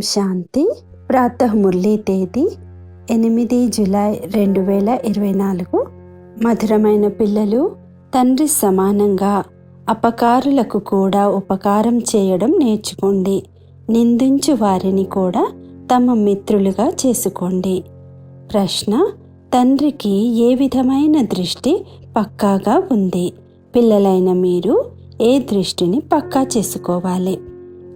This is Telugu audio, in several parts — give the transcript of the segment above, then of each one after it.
శాంతి ప్రాతః మురళీ తేదీ ఎనిమిది జులై రెండు వేల ఇరవై నాలుగు. మధురమైన పిల్లలు తండ్రి సమానంగా అపకారులకు కూడా ఉపకారం చేయడం నేర్చుకోండి. నిందించు వారిని కూడా తమ మిత్రులుగా చేసుకోండి. ప్రశ్న తండ్రికి ఏ విధమైన దృష్టి పక్కాగా ఉంది? పిల్లలైన మీరు ఏ దృష్టిని పక్కా చేసుకోవాలి?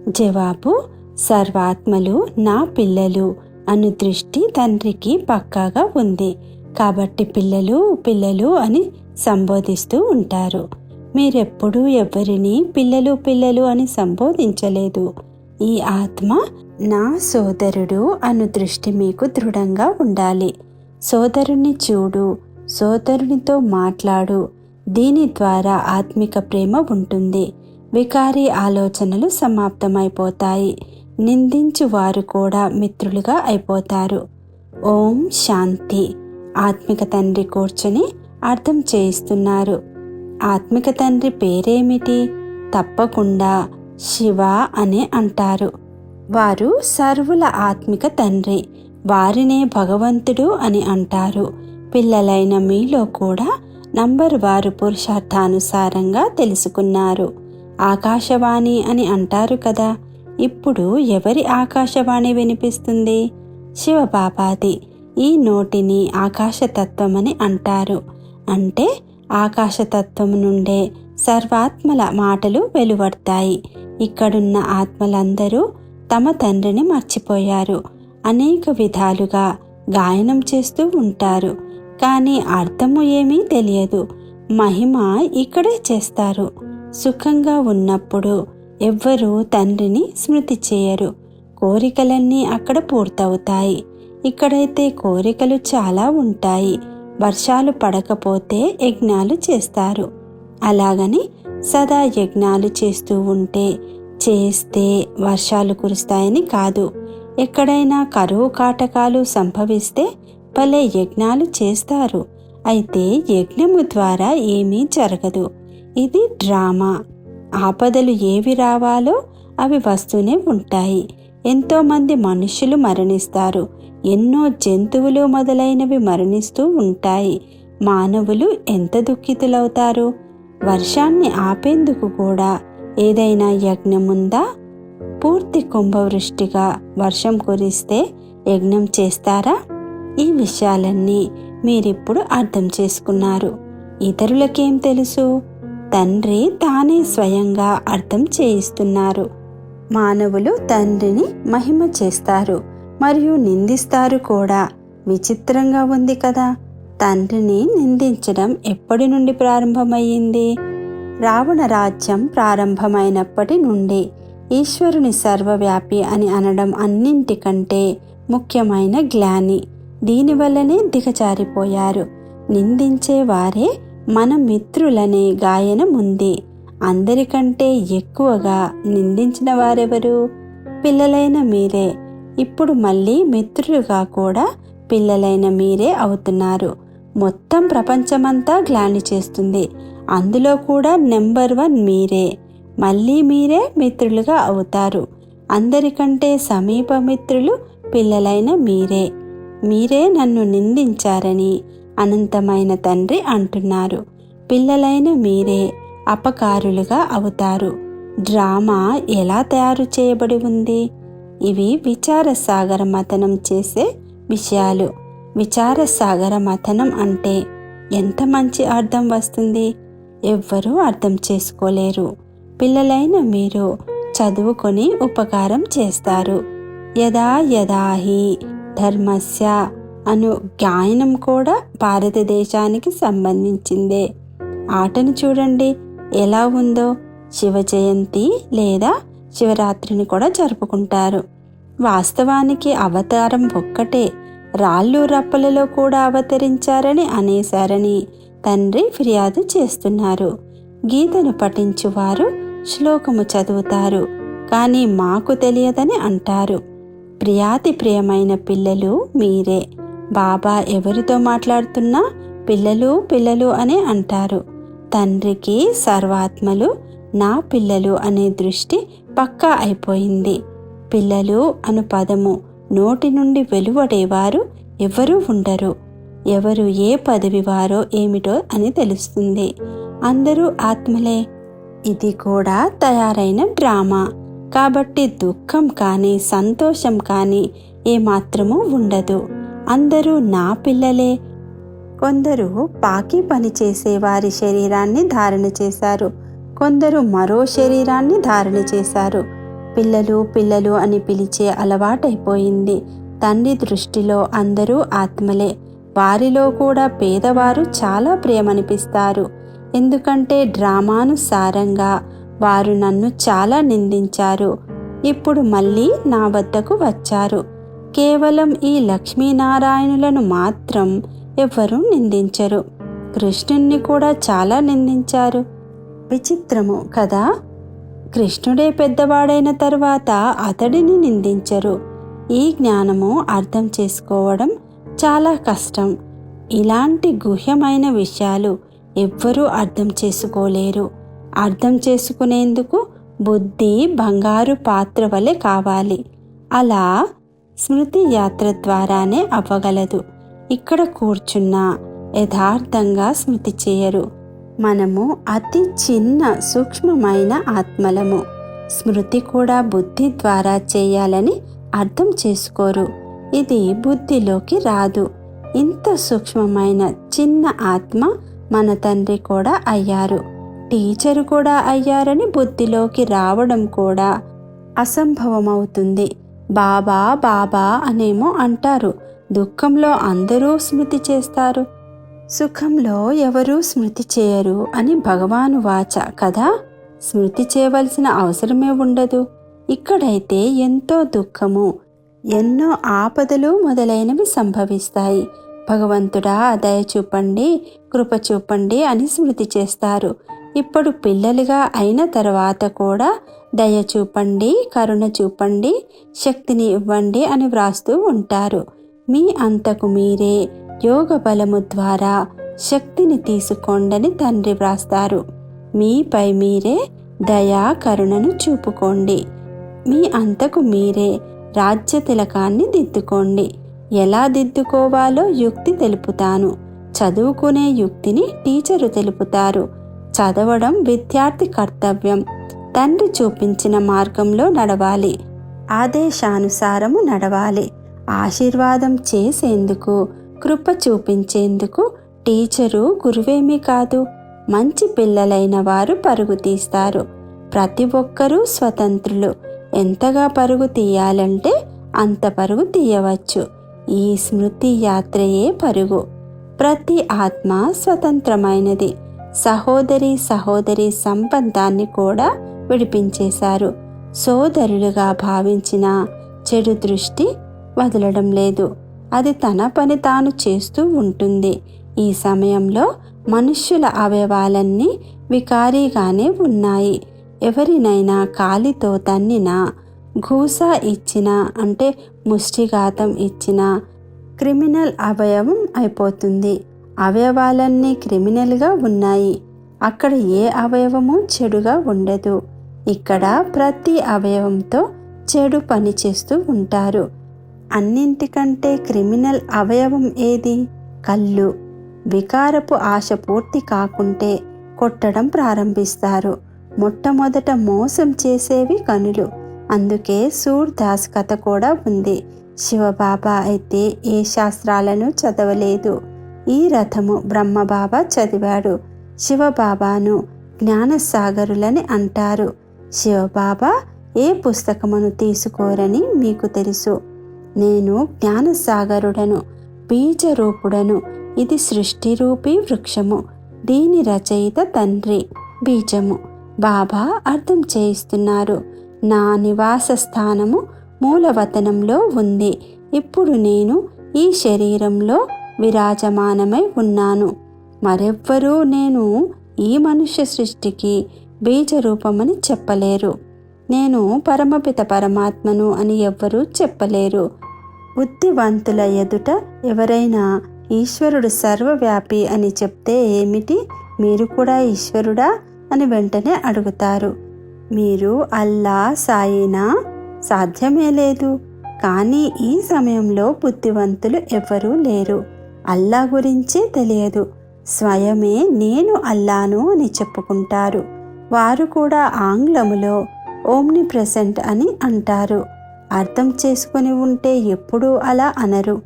జవాబు సర్వాత్మలు నా పిల్లలు అను దృష్టి తండ్రికి పక్కాగా ఉంది. కాబట్టి పిల్లలు పిల్లలు అని సంబోధిస్తూ ఉంటారు. మీరెప్పుడూ ఎవరిని పిల్లలు పిల్లలు అని సంబోధించలేదు. ఈ ఆత్మ నా సోదరుడు అను దృష్టి మీకు దృఢంగా ఉండాలి. సోదరుని చూడు సోదరునితో మాట్లాడు. దీని ద్వారా ఆత్మిక ప్రేమ ఉంటుంది. వికారీ ఆలోచనలు సమాప్తమైపోతాయి. నిందించు వారు కూడా మిత్రులుగా అయిపోతారు. ఓం శాంతి. ఆత్మిక తండ్రి కూర్చొని అర్థం చేయిస్తున్నారు. ఆత్మిక తండ్రి పేరేమిటి? తప్పకుండా శివ అని అంటారు. వారు సర్వుల ఆత్మిక తండ్రి వారినే భగవంతుడు అని అంటారు. పిల్లలైన మీలో కూడా నంబర్ వారు పురుషార్థానుసారంగా తెలుసుకున్నారు. ఆకాశవాణి అని అంటారు కదా. ఇప్పుడు ఎవరి ఆకాశవాణి వినిపిస్తుంది? శివబాబాది ఈ నోటిని ఆకాశతత్వమని అంటారు. అంటే ఆకాశతత్వం నుండే సర్వాత్మల మాటలు వెలువడతాయి. ఇక్కడున్న ఆత్మలందరూ తమ తండ్రిని మర్చిపోయారు. అనేక విధాలుగా గాయనం చేస్తూ ఉంటారు. కానీ అర్థము ఏమీ తెలియదు. మహిమ ఇక్కడే చేస్తారు. సుఖంగా ఉన్నప్పుడు ఎవ్వరూ తండ్రిని స్మృతి చేయరు. కోరికలన్నీ అక్కడ పూర్తవుతాయి. ఇక్కడైతే కోరికలు చాలా ఉంటాయి. వర్షాలు పడకపోతే యజ్ఞాలు చేస్తారు. అలాగని సదా యజ్ఞాలు చేస్తూ ఉంటే చేస్తే వర్షాలు కురుస్తాయని కాదు. ఎక్కడైనా కరువు కాటకాలు సంభవిస్తే భలే యజ్ఞాలు చేస్తారు. అయితే యజ్ఞము ద్వారా ఏమీ జరగదు. ఇది డ్రామా. ఆపదలు ఏవి రావాలో అవి వస్తూనే ఉంటాయి. ఎంతోమంది మనుషులు మరణిస్తారు. ఎన్నో జంతువులు మొదలైనవి మరణిస్తూ ఉంటాయి. మానవులు ఎంత దుఃఖితులవుతారు? వర్షాన్ని ఆపేందుకు కూడా ఏదైనా యజ్ఞముందా పూర్తి కుంభవృష్టిగా వర్షం కురిస్తే యజ్ఞం చేస్తారా? ఈ విషయాలన్నీ మీరిప్పుడు అర్థం చేసుకున్నారు. ఇతరులకేం తెలుసు? తండ్రి తానే స్వయంగా అర్థం చేయిస్తున్నారు. మానవులు తండ్రిని మహిమ చేస్తారు మరియు నిందిస్తారు కూడా. విచిత్రంగా ఉంది కదా. తండ్రిని నిందించడం ఎప్పటి నుండి ప్రారంభమయ్యింది? రావణ రాజ్యం ప్రారంభమైనప్పటి నుండి ఈశ్వరుని సర్వవ్యాపి అని అనడం అన్నింటికంటే ముఖ్యమైన గ్లాని. దీనివల్లనే దిగజారిపోయారు. నిందించే వారే మన మిత్రులనే గాయనం ఉంది అందరికంటే ఎక్కువగా నిందించిన వారెవరు? పిల్లలైన మీరే. ఇప్పుడు మళ్ళీ మిత్రులుగా కూడా పిల్లలైన మీరే అవుతున్నారు. మొత్తం ప్రపంచమంతా గ్లాని చేస్తుంది. అందులో కూడా నెంబర్ వన్ మీరే. మళ్ళీ మీరే మిత్రులుగా అవుతారు. అందరికంటే సమీప మిత్రులు పిల్లలైన మీరే. మీరే నన్ను నిందించారని అనంతమైన తండ్రి అంటున్నారు. పిల్లలైన మీరే అపకారులుగా అవుతారు. డ్రామా ఎలా తయారు చేయబడి ఉంది? ఇవి విచారసాగర మథనం చేసే విషయాలు. విచారసాగర మథనం అంటే ఎంత మంచి అర్థం వస్తుంది? ఎవ్వరూ అర్థం చేసుకోలేరు. పిల్లలైన మీరు చదువుకొని ఉపకారం చేస్తారు. యదా యదాహి ధర్మస్య అను గాయనం కూడా భారతదేశానికి సంబంధించిందే. ఆటను చూడండి. ఎలా ఉందో? శివ జయంతి లేదా శివరాత్రిని కూడా జరుపుకుంటారు. వాస్తవానికి అవతారం ఒక్కటే. రాళ్ళు రప్పలలో కూడా అవతరించారని అనేశారని తండ్రి ఫిర్యాదు చేస్తున్నారు. గీతను పఠించువారు శ్లోకము చదువుతారు. కానీ మాకు తెలియదని అంటారు. ప్రియాతి ప్రియమైన పిల్లలు మీరే. బాబా ఎవరితో మాట్లాడుతున్నా? పిల్లలు పిల్లలు అని అంటారు. తండ్రికి సర్వాత్మలు నా పిల్లలు అనే దృష్టి పక్కా అయిపోయింది. పిల్లలు అను పదము నోటి నుండి వెలువడేవారు ఎవరూ ఉండరు. ఎవరు ఏ పదవి వారో ఏమిటో అని తెలుస్తుంది. అందరూ ఆత్మలే. ఇది కూడా తయారైన డ్రామా. కాబట్టి దుఃఖం కానీ సంతోషం కానీ ఏమాత్రమూ ఉండదు. అందరూ నా పిల్లలే. కొందరు పాకి పని చేసే వారి శరీరాన్ని ధారణ చేశారు. కొందరు మరో శరీరాన్ని ధారణ చేశారు. పిల్లలు పిల్లలు అని పిలిచే అలవాటైపోయింది. తండ్రి దృష్టిలో అందరూ ఆత్మలే. వారిలో కూడా పేదవారు చాలా ప్రేమనిపిస్తారు. ఎందుకంటే డ్రామానుసారంగా వారు నన్ను చాలా నిందించారు. ఇప్పుడు మళ్ళీ నా వద్దకు వచ్చారు. కేవలం ఈ లక్ష్మీనారాయణులను మాత్రం ఎవ్వరూ నిందించరు. కృష్ణుణ్ణి కూడా చాలా నిందించారు. విచిత్రము కదా? కృష్ణుడే పెద్దవాడైన తర్వాత అతడిని నిందించరు. ఈ జ్ఞానము అర్థం చేసుకోవడం చాలా కష్టం. ఇలాంటి గుహ్యమైన విషయాలు ఎవ్వరూ అర్థం చేసుకోలేరు. అర్థం చేసుకునేందుకు బుద్ధి బంగారు పాత్ర వలె కావాలి. అలా స్మృతి యాత్ర ద్వారానే అవ్వగలదు. ఇక్కడ కూర్చున్న యథార్థంగా స్మృతి చేయరు. మనము అతి చిన్న సూక్ష్మమైన ఆత్మలము. స్మృతి కూడా బుద్ధి ద్వారా చేయాలని అర్థం చేసుకోరు. ఇది బుద్ధిలోకి రాదు. ఇంత సూక్ష్మమైన చిన్న ఆత్మ మన తండ్రి కూడా అయ్యారు. టీచరు కూడా అయ్యారని బుద్ధిలోకి రావడం కూడా అసంభవమవుతుంది. బాబా బాబా అనేమో అంటారు. దుఃఖంలో అందరూ స్మృతి చేస్తారు. సుఖంలో ఎవరూ స్మృతి చేయరు అని భగవాను వాచ కదా? స్మృతి చేయవలసిన అవసరమే ఉండదు. ఇక్కడైతే ఎంతో దుఃఖము ఎన్నో ఆపదలు మొదలైనవి సంభవిస్తాయి. భగవంతుడా దయ చూపండి కృప చూపండి అని స్మృతి చేస్తారు. ఇప్పుడు పిల్లలుగా అయిన తర్వాత కూడా దయ చూపండి కరుణ చూపండి శక్తిని ఇవ్వండి అని వ్రాస్తూ ఉంటారు. మీ అంతకు మీరే యోగ బలము ద్వారా శక్తిని తీసుకోండని తండ్రి వ్రాస్తారు. మీపై మీరే దయా కరుణను చూపుకోండి. మీ అంతకు మీరే రాజ్య తిలకాన్ని దిద్దుకోండి. ఎలా దిద్దుకోవాలో యుక్తి తెలుపుతాను. చదువుకునే యుక్తిని టీచరు తెలుపుతారు. చదవడం విద్యార్థి కర్తవ్యం. తండ్రి చూపించిన మార్గంలో నడవాలి. ఆదేశానుసారము నడవాలి. ఆశీర్వాదం చేసేందుకు కృప చూపించేందుకు టీచరు గురువేమీ కాదు. మంచి పిల్లలైన వారు పరుగు తీస్తారు. ప్రతి ఒక్కరూ స్వతంత్రులు. ఎంతగా పరుగు తీయాలంటే అంత పరుగు తీయవచ్చు. ఈ స్మృతి యాత్రయే పరుగు. ప్రతి ఆత్మ స్వతంత్రమైనది. సహోదరి సహోదరి సంబంధాన్ని కూడా విడిపించేశారు. సోదరులుగా భావించిన చెడు దృష్టి వదలడం లేదు. అది తన పని తాను చేస్తూ ఉంటుంది. ఈ సమయంలో మనుష్యుల అవయవాలన్నీ వికారీగానే ఉన్నాయి. ఎవరినైనా కాలితో తన్నినా ఘూసా ఇచ్చిన అంటే ముష్టిఘాతం ఇచ్చిన క్రిమినల్ అవయవం అయిపోతుంది. అవయవాలన్నీ క్రిమినల్గా ఉన్నాయి. అక్కడ ఏ అవయవము చెడుగా ఉండదు. ఇక్కడ ప్రతి అవయవంతో చెడు పని చేస్తూ ఉంటారు. అన్నింటికంటే క్రిమినల్ అవయవం ఏది? కళ్ళు. వికారపు ఆశ పూర్తి కాకుంటే కొట్టడం ప్రారంభిస్తారు. మొట్టమొదట మోసం చేసేవి కనులు. అందుకే సూర్దాస్ కథ కూడా ఉంది. శివబాబా అయితే ఏ శాస్త్రాలను చదవలేదు. ఈ రథము బ్రహ్మబాబా చదివాడు. శివబాబాను జ్ఞానసాగరులని అంటారు. శివబాబా ఏ పుస్తకమును తీసుకోరని మీకు తెలుసు. నేను జ్ఞానసాగరుడను బీజరూపుడను. ఇది సృష్టి రూపీ వృక్షము. దీని రచయిత తండ్రి బీజము. బాబా అర్థం చేయిస్తున్నారు. నా నివాస స్థానము మూలవతనంలో ఉంది. ఇప్పుడు నేను ఈ శరీరంలో విరాజమానమై ఉన్నాను. మరెవ్వరూ నేను ఈ మనుష్య సృష్టికి బీజరూపమని చెప్పలేరు. నేను పరమపిత పరమాత్మను అని ఎవ్వరూ చెప్పలేరు. బుద్ధివంతుల ఎదుట ఎవరైనా ఈశ్వరుడు సర్వవ్యాపి అని చెప్తే ఏమిటి? మీరు కూడా ఈశ్వరుడా? అని వెంటనే అడుగుతారు. మీరు అల్లా సాయినా? సాధ్యమే లేదు. కానీ ఈ సమయంలో బుద్ధివంతులు ఎవరూ లేరు. అల్లా గురించే తెలియదు. స్వయమే నేను అల్లాను అని చెప్పుకుంటారు. వారు కూడా ఆంగ్లములో ఓమ్ని ప్రెసెంట్ అని అంటారు. అర్థం చేసుకుని ఉంటే ఎప్పుడూ అలా అనరు.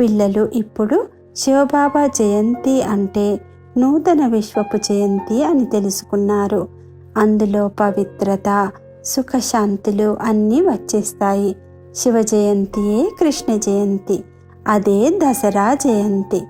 పిల్లలు ఇప్పుడు శివబాబా జయంతి అంటే నూతన విశ్వపు జయంతి అని తెలుసుకున్నారు. అందులో పవిత్రత సుఖశాంతులు అన్నీ వచ్చేస్తాయి. శివ జయంతియే కృష్ణ జయంతి అదే దసరా జయంతి.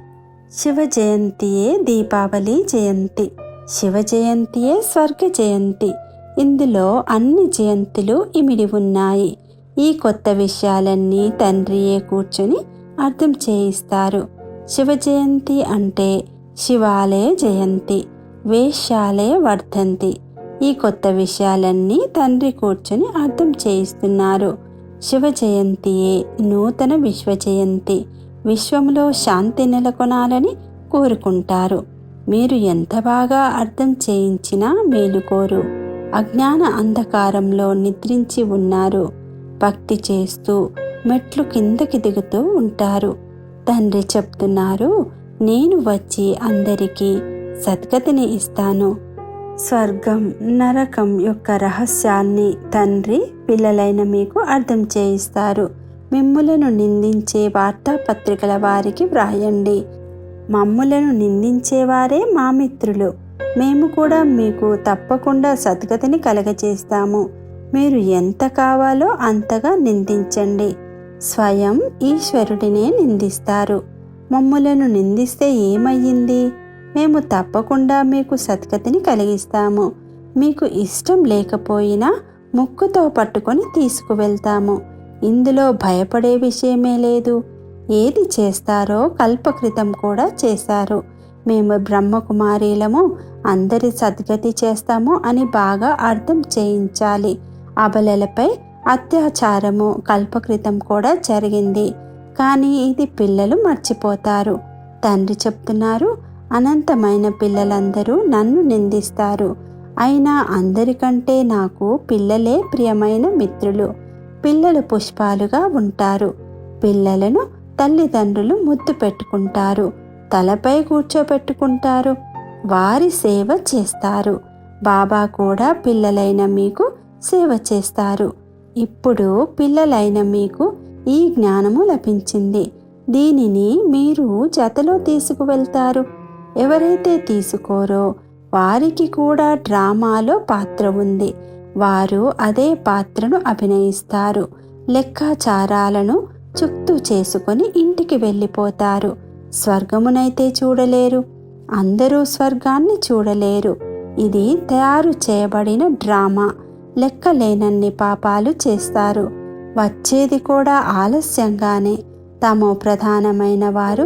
శివ జయంతియే దీపావళి జయంతి. శివ జయంతియే స్వర్గ జయంతి ఇందులో అన్ని జయంతులు ఇమిడి ఉన్నాయి. ఈ కొత్త విషయాలన్నీ తండ్రియే కూర్చొని అర్థం చేయిస్తారు. శివ జయంతి అంటే శివాలయ జయంతి వేష్యాలయ వర్ధంతి. ఈ కొత్త విషయాలన్నీ తండ్రి కూర్చొని అర్థం చేయిస్తున్నారు. శివ జయంతియే నూతన విశ్వ జయంతి విశ్వంలో శాంతి నెలకొనాలని కోరుకుంటారు. మీరు ఎంత బాగా అర్థం చేయించినా మేలుకోరు అజ్ఞాన అంధకారంలో నిద్రించి ఉన్నారు. భక్తి చేస్తూ మెట్లు కిందకి దిగుతూ ఉంటారు. తండ్రి చెప్తున్నారు నేను వచ్చి అందరికీ సద్గతిని ఇస్తాను. స్వర్గం నరకం యొక్క రహస్యాన్ని తండ్రి పిల్లలైన మీకు అర్థం చేయిస్తారు. మిమ్ములను నిందించే వార్తాపత్రికల వారికి వ్రాయండి. మమ్ములను నిందించేవారే మా మిత్రులు. మేము కూడా మీకు తప్పకుండా సద్గతిని కలగచేస్తాము. మీరు ఎంత కావాలో అంతగా నిందించండి. స్వయం ఈశ్వరుడినే నిందిస్తారు. మమ్ములను నిందిస్తే ఏమయ్యింది? మేము తప్పకుండా మీకు సద్గతిని కలిగిస్తాము. మీకు ఇష్టం లేకపోయినా ముక్కుతో పట్టుకొని తీసుకువెళ్తాము. ఇందులో భయపడే విషయమే లేదు. ఏది చేస్తారో కల్పకృతం కూడా చేశారు. మేము బ్రహ్మకుమారీలము అందరి సద్గతి చేస్తాము అని బాగా అర్థం చేయించాలి. అబలలపై అత్యాచారము కల్పకృతం కూడా జరిగింది. కానీ ఇది పిల్లలు మర్చిపోతారు. తండ్రి చెప్తున్నారు అనంతమైన పిల్లలందరూ నన్ను నిందిస్తారు. అయినా అందరికంటే నాకు పిల్లలే ప్రియమైన మిత్రులు. పిల్లలు పుష్పాలుగా ఉంటారు. పిల్లలను తల్లిదండ్రులు ముద్దు పెట్టుకుంటారు. తలపై కూర్చోబెట్టుకుంటారు వారి సేవ చేస్తారు. బాబా కూడా పిల్లలైన మీకు సేవ చేస్తారు. ఇప్పుడు పిల్లలైన మీకు ఈ జ్ఞానము లభించింది. దీనిని మీరు జతలో తీసుకువెళ్తారు. ఎవరైతే తీసుకోరో వారికి కూడా డ్రామాలో పాత్ర ఉంది. వారు అదే పాత్రను అభినయిస్తారు. లెక్కాచారాలను చుక్తు చేసుకొని ఇంటికి వెళ్ళిపోతారు. స్వర్గమునైతే చూడలేరు. అందరూ స్వర్గాన్ని చూడలేరు. ఇది తయారు చేయబడిన డ్రామా. లెక్కలేనన్ని పాపాలు చేస్తారు. వచ్చేది కూడా ఆలస్యంగానే. తమో ప్రధానమైన వారు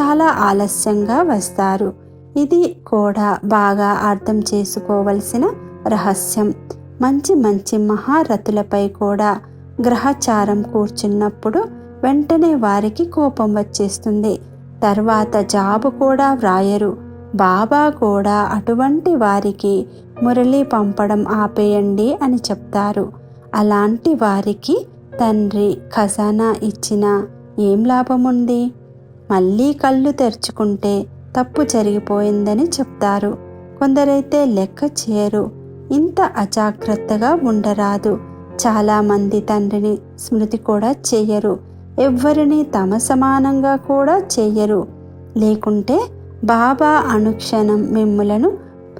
చాలా ఆలస్యంగా వస్తారు. ఇది కూడా బాగా అర్థం చేసుకోవలసిన రహస్యం. మంచి మంచి మహారథులపై కూడా గ్రహచారం కూర్చున్నప్పుడు వెంటనే వారికి కోపం వచ్చేస్తుంది. తర్వాత జాబు కూడా వ్రాయరు. బాబా కూడా అటువంటి వారికి మురళి పంపడం ఆపేయండి అని చెప్తారు. అలాంటి వారికి తండ్రి ఖజానా ఇచ్చినా ఏం లాభముంది? మళ్ళీ కళ్ళు తెరుచుకుంటే తప్పు జరిగిపోయిందని చెప్తారు. కొందరైతే లెక్క చేయరు. ఇంత అజాగ్రత్తగా ఉండరాదు. చాలామంది తండ్రిని స్మృతి కూడా చేయరు. ఎవ్వరిని తమ సమానంగా కూడా చేయరు. లేకుంటే బాబా అనుక్షణం మిమ్ములను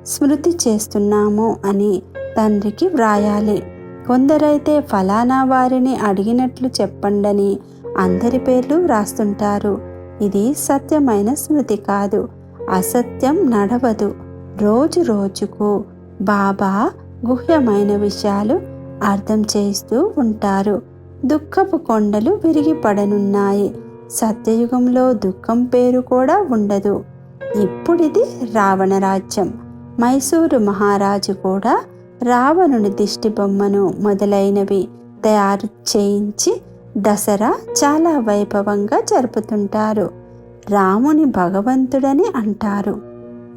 స్మృతి చేస్తున్నాము అని తండ్రికి వ్రాయాలి. కొందరైతే ఫలానా వారిని అడిగినట్లు చెప్పండని అందరి పేర్లు వ్రాస్తుంటారు. ఇది సత్యమైన స్మృతి కాదు. అసత్యం నడవదు. రోజు రోజుకు బాబా గుహ్యమైన విషయాలు అర్థం చేస్తూ ఉంటారు. దుఃఖపు కొండలు విరిగిపడనున్నాయి. సత్యయుగంలో దుఃఖం పేరు కూడా ఉండదు. ఇప్పుడిది రావణ రాజ్యం. మైసూరు మహారాజు కూడా రావణుని దిష్టి బొమ్మను మొదలైనవి తయారు చేయించి దసరా చాలా వైభవంగా జరుపుతుంటారు. రాముని భగవంతుడని అంటారు.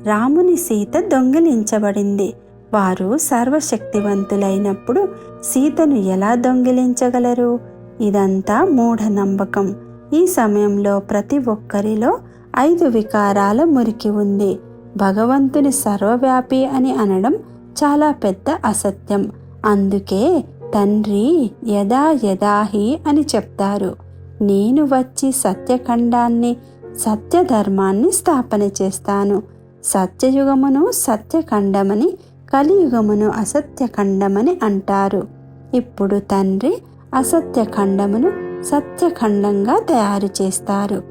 రాముని సీత దొంగిలించబడింది. వారు సర్వశక్తివంతులైనప్పుడు సీతను ఎలా దొంగిలించగలరు? ఇదంతా మూఢనమ్మకం. ఈ సమయంలో ప్రతి ఒక్కరిలో ఐదు వికారాల మురికి ఉంది. భగవంతుని సర్వవ్యాపి అని అనడం చాలా పెద్ద అసత్యం. అందుకే తండ్రి యదా యదాహి అని చెప్తారు. నేను వచ్చి సత్యఖండాన్ని సత్యధర్మాన్ని స్థాపన చేస్తాను. సత్యయుగమును సత్యఖండమని కలియుగమును అసత్యఖండమని అంటారు. ఇప్పుడు తండ్రి అసత్యఖండమును సత్యఖండంగా తయారు చేస్తారు.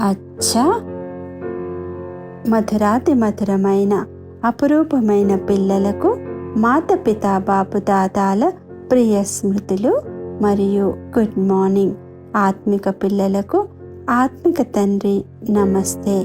అచ్చా! మధురాతి మధురమైన అపురూపమైన పిల్లలకు మాతపిత బాపు దాదాల ప్రియ స్మృతులు మరియు గుడ్ మార్నింగ్. ఆత్మిక పిల్లలకు ఆత్మిక తండ్రి నమస్తే.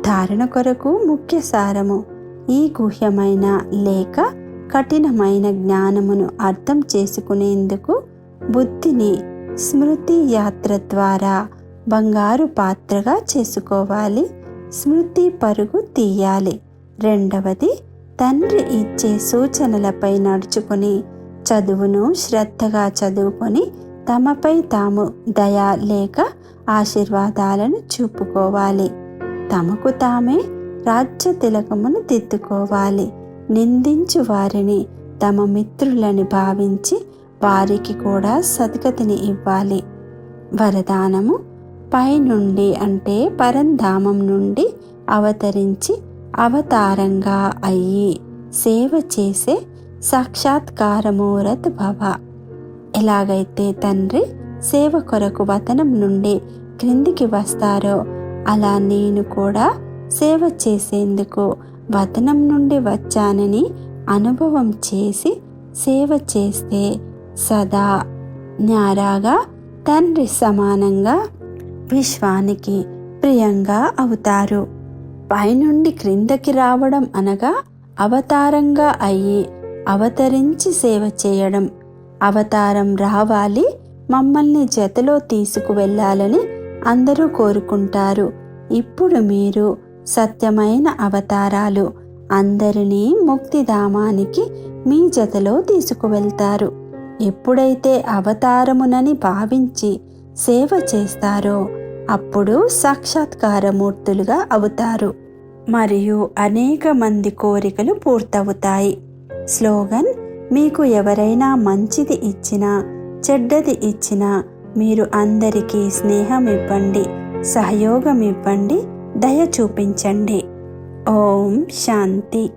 ధారణ కొరకు ముఖ్య సారము ఈ గుహ్యమైన లేక కఠినమైన జ్ఞానమును అర్థం చేసుకునేందుకు బుద్ధిని స్మృతి యాత్ర ద్వారా బంగారు పాత్రగా చేసుకోవాలి. స్మృతి పరుగు తీయాలి. రెండవది తండ్రి ఇచ్చే సూచనలపై నడుచుకుని చదువును శ్రద్ధగా చదువుకొని తమపై తాము దయ లేక ఆశీర్వాదాలను చూపుకోవాలి. తమకు తామే రాజ్య తిలకమును దిద్దుకోవాలి. నిందించు వారిని తమ మిత్రులని భావించి వారికి కూడా సద్గతిని ఇవ్వాలి. వరదానము పైనుండి అంటే పరంధామం నుండి అవతరించి అవతారంగా అయ్యి సేవ చేసే సాక్షాత్కారమూరత్ భవ. ఎలాగైతే తండ్రి సేవ కొరకు వతనం నుండి క్రిందికి వస్తారో అలా నేను కూడా సేవ చేసేందుకు వతనం నుండి వచ్చానని అనుభవం చేసి సేవ చేస్తే సదా న్యారాగా తండ్రి సమానంగా విశ్వానికి ప్రియంగా అవుతారు. పైనుండి క్రిందకి రావడం అనగా అవతారంగా అయ్యి అవతరించి సేవ చేయడం. అవతారం రావాలి మమ్మల్ని జతలో తీసుకువెళ్ళాలని అందరూ కోరుకుంటారు. ఇప్పుడు మీరు సత్యమైన అవతారాలు. అందరినీ ముక్తిధామానికి మీ జతలో తీసుకువెళ్తారు. ఎప్పుడైతే అవతారమునని భావించి సేవ చేస్తారో అప్పుడు సాక్షాత్కారమూర్తులుగా అవుతారు. మరియు అనేక మంది కోరికలు పూర్తవుతాయి. స్లోగన్ మీకు ఎవరైనా మంచిది ఇచ్చినా చెడ్డది ఇచ్చినా మీరు అందరికీ స్నేహం ఇవ్వండి సహయోగం ఇవ్వండి దయ చూపించండి. ఓం శాంతి.